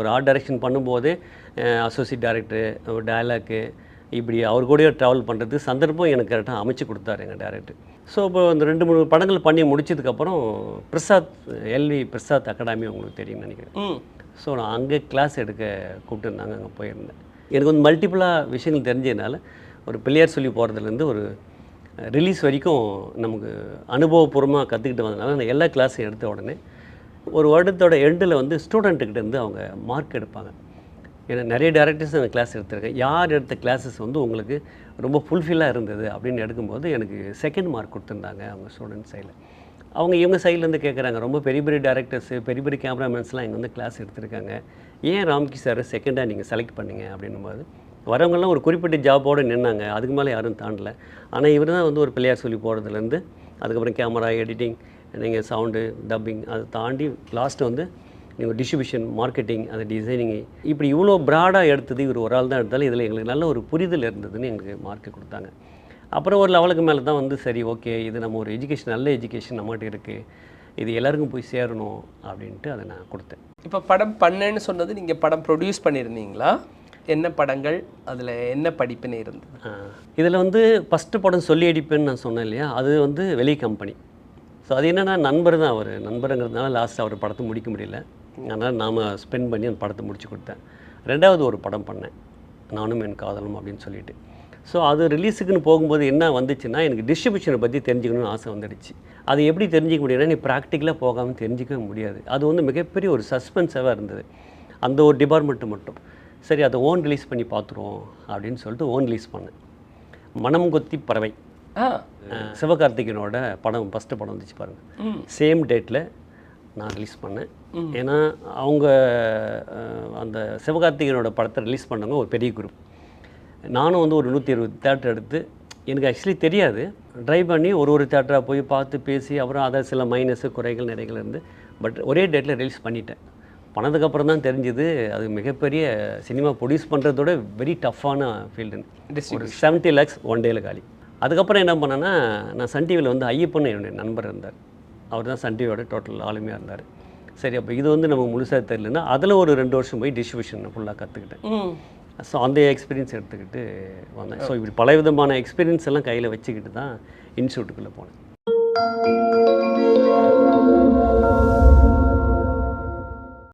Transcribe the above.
ஒரு art direction பண்ணும்போது associate director ஒரு டயலாக்கு இப்படி அவர் கூடயே ட்ராவல் பண்ணுறது சந்தர்ப்பம் எனக்கு கரெக்டாக அமைச்சு கொடுத்தாரு எங்கள் டேரக்டர் ஸோ இப்போ இந்த ரெண்டு மூணு படங்கள் பண்ணி முடிச்சதுக்கப்புறம் பிரசாத் எல்வி பிரசாத் அகாடமி உங்களுக்கு தெரியும்னு நினைக்கிறேன். ஸோ நான் அங்கே கிளாஸ் எடுக்க கூப்பிட்டுருந்தாங்க அங்கே போயிருந்தேன். எனக்கு வந்து மல்டிப்புளாக விஷயங்கள் தெரிஞ்சதுனால ஒரு பிள்ளையார் சொல்லி போகிறதுலேருந்து ஒரு ரிலீஸ் வரைக்கும் நமக்கு அனுபவபூர்வமாக கற்றுக்கிட்டு வந்ததுனால நான் எல்லா கிளாஸையும் எடுத்த உடனே ஒரு வருடத்தோட எண்டில் வந்து ஸ்டூடெண்ட்டுக்கிட்ட இருந்து அவங்க மார்க் எடுப்பாங்க. ஏன்னா நிறைய டேரக்டர்ஸ் அந்த கிளாஸ் எடுத்திருக்கேன். யார் எடுத்த கிளாஸஸ் வந்து உங்களுக்கு ரொம்ப ஃபுல்ஃபில்லாக இருந்தது அப்படின்னு எடுக்கும்போது எனக்கு செகண்ட் மார்க் கொடுத்துருந்தாங்க அவங்க ஸ்டூடெண்ட் சைடில் அவங்க இவங்க சைட்லேருந்து கேட்குறாங்க ரொம்ப பெரிய பெரிய டேரக்டர்ஸு பெரிய பெரிய கேமராமேன்ஸ்லாம் இங்கே வந்து கிளாஸ் எடுத்திருக்காங்க. ஏன் ராம்கி சார் செகண்டாக நீங்கள் செலக்ட் பண்ணீங்க அப்படின்னும் போது வரவங்கெல்லாம் ஒரு குறிப்பிட்ட ஜாபோடு நின்னாங்க. அதுக்கு மேலே யாரும் தாண்டலை. ஆனால் இவர் தான் வந்து ஒரு பிள்ளையார் சொல்லி போகிறதுலேருந்து அதுக்கப்புறம் கேமரா எடிட்டிங் நீங்கள் சவுண்டு டப்பிங் அதை தாண்டி லாஸ்ட்டு வந்து நீங்கள் டிஸ்ட்ரிபியூஷன் மார்க்கெட்டிங் அந்த டிசைனிங் இப்படி இவ்வளோ ப்ராடாக எடுத்தது இவர் ஒரு ஆள் தான் எடுத்தாலும் இதில் எங்களுக்கு நல்ல ஒரு புரிதல் இருந்ததுன்னு எங்களுக்கு மார்க் கொடுத்தாங்க. அப்புறம் ஒரு லெவலுக்கு மேலே தான் வந்து சரி ஓகே இது நம்ம ஒரு எஜுகேஷன் நல்ல எஜுகேஷன் நம்மகிட்ட இருக்குது இது எல்லாருக்கும் போய் சேரணும் அப்படின்ட்டு அதை நான் கொடுத்தேன். இப்போ படம் பண்ணேன்னு சொன்னது நீங்கள் படம் ப்ரொடியூஸ் பண்ணியிருந்தீங்களா? என்ன படங்கள்? அதில் என்ன படிப்புன்னு இருந்தது? இதில் வந்து ஃபஸ்ட்டு படம் சொல்லி அடிப்பேன்னு நான் சொன்னேன் இல்லையா? அது வந்து வெளி கம்பெனி ஸோ அது என்னென்னா நண்பர் தான் அவர். நண்பருங்கிறதுனால லாஸ்ட் அவர் படத்தை முடிக்க முடியல. அதனால் நாம் ஸ்பெண்ட் பண்ணி அந்த படத்தை முடிச்சு கொடுத்தேன். ரெண்டாவது ஒரு படம் பண்ணேன். நானும் என் காதலும் அப்படின்னு சொல்லிட்டு. ஸோ அது ரிலீஸுக்குன்னு போகும்போது என்ன வந்துச்சுன்னா எனக்கு டிஸ்ட்ரிபியூஷனை பற்றி தெரிஞ்சுக்கணும்னு ஆசை வந்துடுச்சு. அது எப்படி தெரிஞ்சிக்க முடியும்னா நீ ப்ராக்டிக்கலாக போகாமல் தெரிஞ்சிக்கவே முடியாது. அது வந்து மிகப்பெரிய ஒரு சஸ்பென்ஸாக இருந்தது. அந்த ஒரு டிபார்ட்மெண்ட்டு மட்டும். சரி அதை ஓன் ரிலீஸ் பண்ணி பார்த்துருவோம் அப்படின்னு சொல்லிட்டு ஓன் ரிலீஸ் பண்ணேன். மனம் கொத்தி பறவை. சிவகார்த்திகேயனோட படம் ஃபஸ்ட்டு படம் வந்துச்சு பாருங்கள் சேம் டேட்டில் நான் ரிலீஸ் பண்ணேன். ஏன்னா அவங்க அந்த சிவகார்த்திகேயனோட படத்தை ரிலீஸ் பண்ணவங்க ஒரு பெரிய குரூப் நானும் வந்து ஒரு நூற்றி இருபது தேட்டர் எடுத்து எனக்கு ஆக்சுவலி தெரியாது. ட்ரைவ் பண்ணி ஒரு ஒரு தேட்டராக போய் பார்த்து பேசி அப்புறம் அதை சில மைனஸு குறைகள் நிறைகள் இருந்து பட் ஒரே டேட்டில் ரிலீஸ் பண்ணிட்டேன். பண்ணதுக்கப்புறம் தான் தெரிஞ்சுது அது மிகப்பெரிய சினிமா ப்ரொடியூஸ் பண்ணுறதோட வெரி டஃப்பான ஃபீல்டுன்னு ஒரு செவன்ட்டி லேக்ஸ் ஒன் டேல காலி. அதுக்கப்புறம் என்ன பண்ணேன்னா நான் சன் டிவியில் வந்து ஐயப்பன் என்னுடைய நண்பர் இருந்தார். அவர் தான் சன் டிவியோட டோட்டல் ஆளுமையாக இருந்தார். சரி அப்போ இது வந்து நமக்கு முழுசாக தெரியலன்னா அதில் ஒரு ரெண்டு வருஷம் போய் டிஸ்ட்ரிபியூஷன் ஃபுல்லாக கற்றுக்கிட்டேன் ஸோ அந்த எக்ஸ்பீரியன்ஸ் எடுத்துக்கிட்டு வந்தேன். ஸோ இப்படி பல விதமான எக்ஸ்பீரியன்ஸ் எல்லாம் கையில் வச்சுக்கிட்டு தான் இன்ஸ்டியூட்டுக்குள்ளே போனேன்.